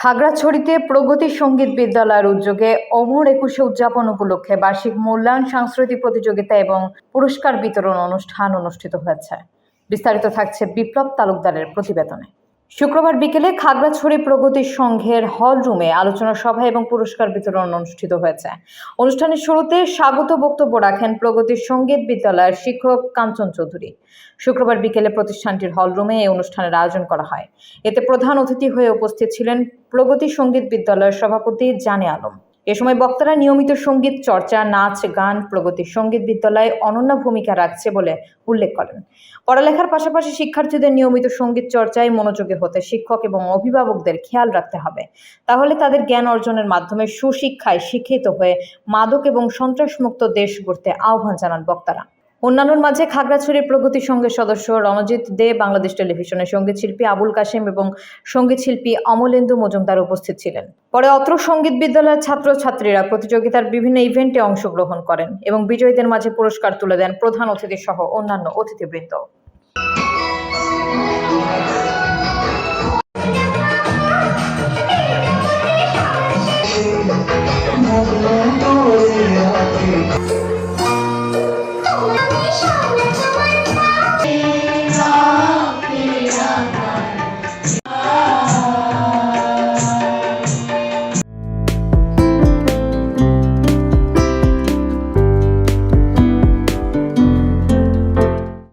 খাগড়াছড়িতে প্রগতি সংগীত বিদ্যালয়ের উদ্যোগে অমর একুশে উদযাপন উপলক্ষে বার্ষিক মূল্যায়ন, সাংস্কৃতিক প্রতিযোগিতা এবং পুরস্কার বিতরণ অনুষ্ঠান অনুষ্ঠিত হয়েছে। বিস্তারিত থাকছে বিপ্লব তালুকদারের প্রতিবেদনে। শুক্রবার বিকেলে খাগড়াছড়ি প্রগতি সংঘের হল রুমে আলোচনা সভা এবং পুরস্কার বিতরণ অনুষ্ঠিত হয়েছে। অনুষ্ঠানের শুরুতে স্বাগত বক্তব্য রাখেন প্রগতি সংগীত বিদ্যালয়ের শিক্ষক কাঞ্চন চৌধুরী। শুক্রবার বিকেলে প্রতিষ্ঠানটির হল রুমে এই অনুষ্ঠানের আয়োজন করা হয়। এতে প্রধান অতিথি হয়ে উপস্থিত ছিলেন প্রগতি সংগীত বিদ্যালয়ের সভাপতি জানে আলম। এ সময় বক্তারা নিয়মিত সংগীত, চর্চা, নাচ, গান, প্রগতি, সংগীত বিদ্যালয়ে অনন্য ভূমিকা রাখছে বলে উল্লেখ করেন। পড়ালেখার পাশাপাশি শিক্ষার্থীদের নিয়মিত সংগীত চর্চায় মনোযোগী হতে শিক্ষক এবং অভিভাবকদের খেয়াল রাখতে হবে। তাহলে তাদের জ্ঞান অর্জনের মাধ্যমে সুশিক্ষায় শিক্ষিত হয়ে মাদক এবং সন্ত্রাসমুক্ত দেশ গড়তে আহ্বান জানান বক্তারা। অন্যান্যর মাঝে খাগড়াছড়ির প্রগতি সংঘের সদস্য রণজিৎ দে, বাংলাদেশ টেলিভিশনের সংগীত শিল্পী আবুল কাশেম এবং সংগীত শিল্পী অমলেন্দু মজুমদার উপস্থিত ছিলেন। পরে অত্র সংগীত বিদ্যালয়ের ছাত্রছাত্রীরা প্রতিযোগিতার বিভিন্ন ইভেন্টে অংশগ্রহণ করেন এবং বিজয়ীদের মাঝে পুরস্কার তুলে দেন প্রধান অতিথি সহ অন্যান্য অতিথিবৃন্দ।